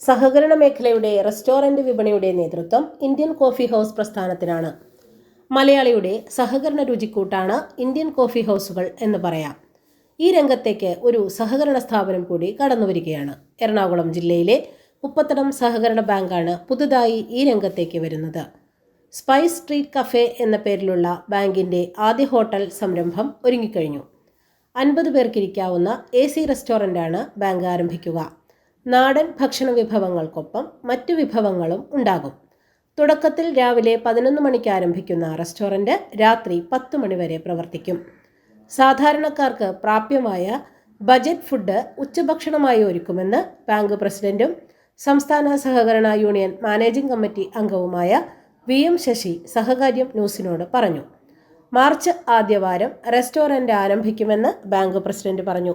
സഹകരണ മേഖലയുടെ റെസ്റ്റോറന്റ് വിപണിയുടെ നേതൃത്വം ഇന്ത്യൻ കോഫി ഹൗസ് പ്രസ്ഥാനത്തിനാണ്. മലയാളിയുടെ സഹകരണ രുചിക്കൂട്ടാണ് ഇന്ത്യൻ കോഫി ഹൗസുകൾ എന്ന് പറയാം. ഈ രംഗത്തേക്ക് ഒരു സഹകരണ സ്ഥാപനം കൂടി കടന്നുവരികയാണ്. എറണാകുളം ജില്ലയിലെ മുപ്പത്തടം സഹകരണ ബാങ്കാണ് പുതുതായി ഈ രംഗത്തേക്ക് വരുന്നത്. സ്പൈസ് സ്ട്രീറ്റ് കഫേ എന്ന പേരിലുള്ള ബാങ്കിന്റെ ആദ്യ ഹോട്ടൽ സംരംഭം ഒരുങ്ങിക്കഴിഞ്ഞു. അൻപത് പേർക്കിരിക്കാവുന്ന എ സി റെസ്റ്റോറന്റാണ് ബാങ്ക് ആരംഭിക്കുക. നാടൻ ഭക്ഷണ വിഭവങ്ങൾക്കൊപ്പം മറ്റു വിഭവങ്ങളും ഉണ്ടാകും. തുടക്കത്തിൽ രാവിലെ പതിനൊന്ന് മണിക്ക് ആരംഭിക്കുന്ന റെസ്റ്റോറന്റ് രാത്രി പത്ത് മണിവരെ പ്രവർത്തിക്കും. സാധാരണക്കാർക്ക് പ്രാപ്യമായ ബജറ്റ് ഫുഡ് ഉച്ചഭക്ഷണമായി ഒരുക്കുമെന്ന് ബാങ്ക് പ്രസിഡന്റും സംസ്ഥാന സഹകരണ യൂണിയൻ മാനേജിംഗ് കമ്മിറ്റി അംഗവുമായ വി എം ശശി സഹകാര്യം ന്യൂസിനോട് പറഞ്ഞു. മാർച്ച് ആദ്യവാരം റെസ്റ്റോറന്റ് ആരംഭിക്കുമെന്ന് ബാങ്ക് പ്രസിഡന്റ് പറഞ്ഞു.